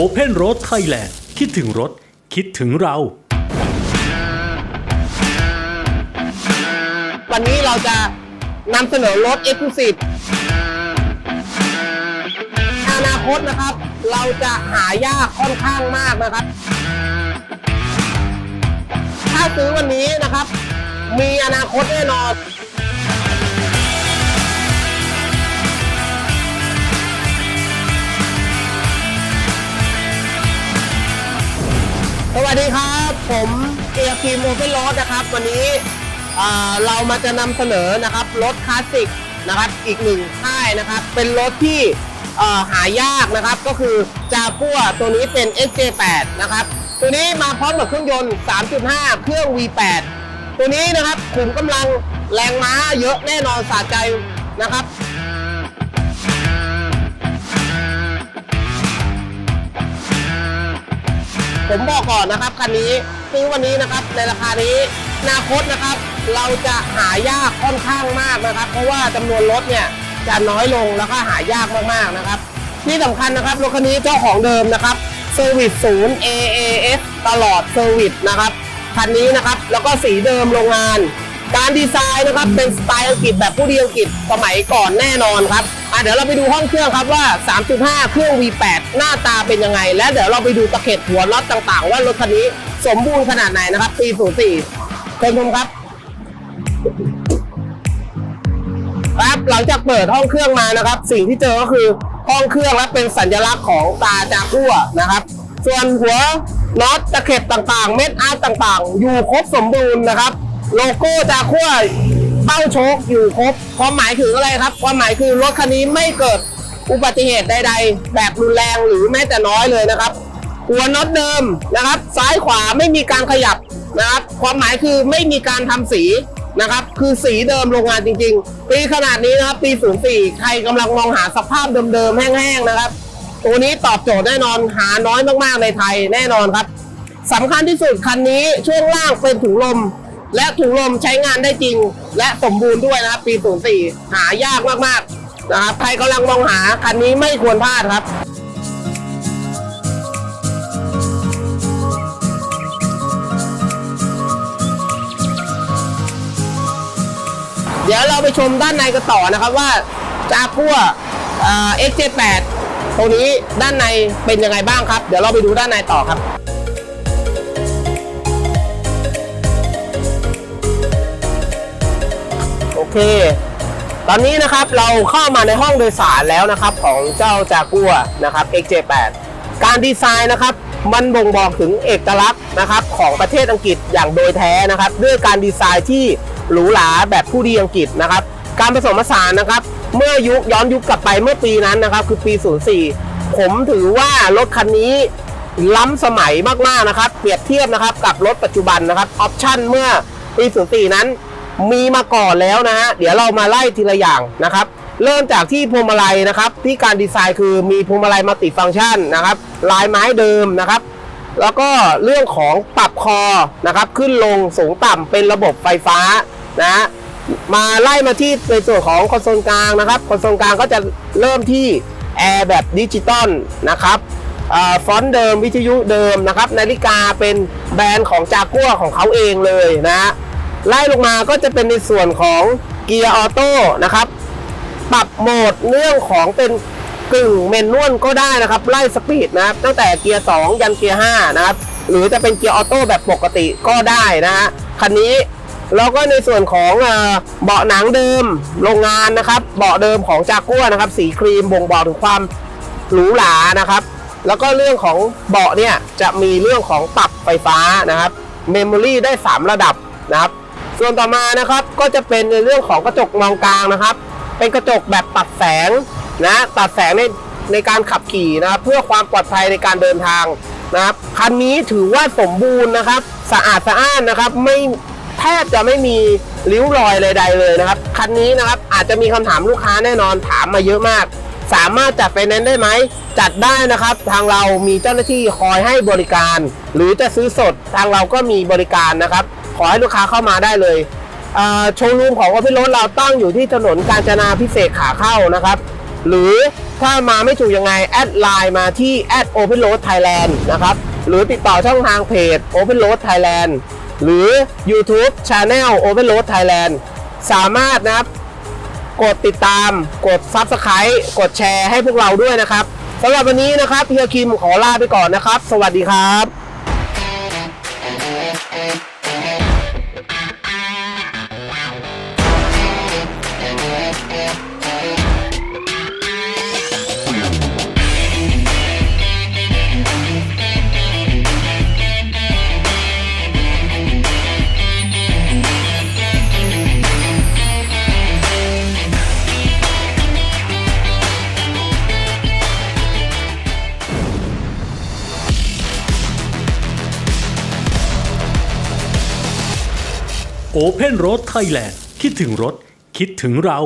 Open Road Thailand คิดถึงรถ คิดถึงเรา วันนี้เราจะนำเสนอรถ e x c l u s i v e อนาคตนะครับ เราจะหายากค่อนข้างมากนะครับ ถ้าซื้อวันนี้นะครับ มีอนาคตแน่นอน วัสดีครับ ผมเอียร์คีมโอเปนรถนะครับ วันนี้อ่าเรามาจะนำเสนอนะครับรถคลาสสิกนะครับอีกหนึ่งค่ายนะครับ เป็นรถที่หายากนะครับ ก็คือจากั่วตัวนี้เป็น XJ8 นะครับ ตัวนี้มาพร้อมกับเครื่องยนต์ 3.5 เครื่อง V8 ตัวนี้นะครับขุมกำลังแรงม้าเยอะแน่นอนสะใจนะครับ ผมบอกก่อนนะครับคันนี้ซื้อวันนี้นะครับในราคานี้อนาคตนะครับ เราจะหายากค่อนข้างมากนะครับ เพราะว่าจำนวนรถเนี่ยจะน้อยลงแล้วก็หายากมากๆนะครับ ที่สำคัญนะครับรถคันนี้เจ้าของเดิมนะครับเซอร์วิสศูนย์ AAS ตลอดเซอร์วิสนะครับคันนี้นะครับแล้วก็สีเดิมโรงงาน การดีไซน์นะครับเป็นสไตล์อังกฤษแบบผู้ดีอังกฤษสมัยก่อนแน่นอนครับ เดี๋ยวเราไปดูห้องเครื่องครับว่า 3.5 เครื่อง V8 หน้าตาเป็นยังไง และเดี๋ยวเราไปดูตะเข็บหัวน็อตต่างๆ ว่ารถคันนี้สมบูรณ์ขนาดไหนนะครับปี04เชิญชมครับ ครับหลังจากเปิดห้องเครื่องมานะครับ สิ่งที่เจอก็คือห้องเครื่องและเป็นสัญลักษณ์ของตาจากัวนะครับ ส่วนหัวน็อตตะเข็บต่างๆ เม็ดอาร์ตต่างๆ อยู่ครบสมบูรณ์นะครับ โลโก้จากัว เป้าโชคอยู่ครบ ความหมายคืออะไรครับ ความหมายคือรถคันนี้ไม่เกิดอุบัติเหตุใด ๆ แบบรุนแรงหรือแม้แต่น้อยเลยนะครับ หัวน็อตเดิมนะครับ ซ้ายขวาไม่มีการขยับนะครับ ความหมายคือไม่มีการทำสีนะครับ คือสีเดิมโรงงานจริง ๆ ปีขนาดนี้นะครับ ปี 04 ใครกำลังมองหาสภาพเดิมๆ แห้งๆ นะครับ ตัวนี้ตอบโจทย์แน่นอน หาน้อยมากๆ ในไทยแน่นอนครับสำคัญที่สุดคันนี้ช่วงล่างเป็นถุงลม และถุงลมใช้งานได้จริง และสมบูรณ์ด้วยนะครับ ปี 04 หายากมากๆนะครับใครกำลังมองหาคันนี้ไม่ควรพลาดครับเดี๋ยวเราไปชมด้านในกันต่อนะครับว่าจากัวเอ่อ XJ8 ตัวนี้ด้านในเป็นยังไงบ้างครับ เดี๋ยวเราไปดูด้านในต่อครับ เค ตอนนี้นะครับเราเข้ามาในห้องโดยสารแล้วนะครับของเจ้าจากัวนะครับ XJ8 การดีไซน์นะครับมันบ่งบอกถึงเอกลักษณ์นะครับของประเทศอังกฤษอย่างโดยแท้นะครับ ด้วยการดีไซน์ที่หรูหราแบบผู้ดีอังกฤษนะครับ การผสมผสานนะครับ เมื่อยุคย้อนยุคกลับไปเมื่อปีนั้นนะครับคือปี 04 ผมถือว่ารถคันนี้ล้ำสมัยมากๆนะครับ เปรียบเทียบนะครับกับรถปัจจุบันนะครับออปชั่นเมื่อปี 04 นั้น มีมาก่อนแล้วนะฮะเดี๋ยวเรามาไล่ทีละอย่างนะครับ เริ่มจากที่พวงมาลัยนะครับ ที่การดีไซน์คือมีพวงมาลัยมัลติฟังก์ชันนะครับ ลายไม้เดิมนะครับ แล้วก็เรื่องของปรับคอนะครับ ขึ้นลงสูงต่ำเป็นระบบไฟฟ้านะมาไล่มาที่ในส่วนของคอนโซลกลางนะครับคอนโซลกลางก็จะเริ่มที่แอร์แบบดิจิตอลนะครับอฟอนต์เดิมวิทยุเดิมนะครับ นาฬิกาเป็นแบรนด์ของจากัวของเขาเองเลยนะ ไล่ลงมาก็จะเป็นในส่วนของเกียร์ออโต้นะครับ ปรับโหมดเรื่องของเป็นกึ่งเมนนวลก็ได้นะครับ ไล่สปีดนะครับ ตั้งแต่เกียร์2ยันเกียร์5นะครับ หรือจะเป็นเกียร์ออโต้แบบปกติก็ได้นะฮะคันนี้แล้วก็ในส่วนของเบาะหนังเดิมโรงงานนะครับ เบาะเดิมของจากัวนะครับ สีครีมบ่งบอกถึงความหรูหรานะครับ แล้วก็เรื่องของเบาะเนี่ยจะมีเรื่องของปรับไฟฟ้านะครับเมมโมรี่ได้ 3 ระดับนะครับ ส่วนต่อมานะครับก็จะเป็นในเรื่องของกระจกมองกลางนะครับ เป็นกระจกแบบตัดแสงนะตัดแสงในในการขับขี่นะครับ เพื่อความปลอดภัยในการเดินทางนะครับคันนี้ถือว่าสมบูรณ์นะครับ สะอาดสะอ้านนะครับไม่แทบจะไม่มีริ้วรอยใดๆเลยนะครับคันนี้นะครับอาจจะมีคำถามลูกค้าแน่นอนถามมาเยอะมาก สามารถจัดไฟแนนซ์ได้ไหมจัดได้นะครับ ทางเรามีเจ้าหน้าที่คอยให้บริการ หรือจะซื้อสดทางเราก็มีบริการนะครับ ขอให้ลูกค้าเข้ามาได้เลยโชว์รูมของออฟฟิศรถเราตั้งอยู่ที่ถนนกาญจนาพิเศษขาเข้านะครับ หรือถ้ามาไม่ถูกยังไง แอดไลน์มาที่ Open Road Thailand นะครับ หรือติดต่อช่องทางเพจ Open Road Thailand หรือ YouTube Channel Open Road Thailand สามารถนะครับ กดติดตาม กด Subscribe กดแชร์ให้พวกเราด้วยนะครับสำหรับวันนี้นะครับเฮียคิมขอลาไปก่อนนะครับ สวัสดีครับ Open Road Thailand คิดถึงรถ คิดถึงเรา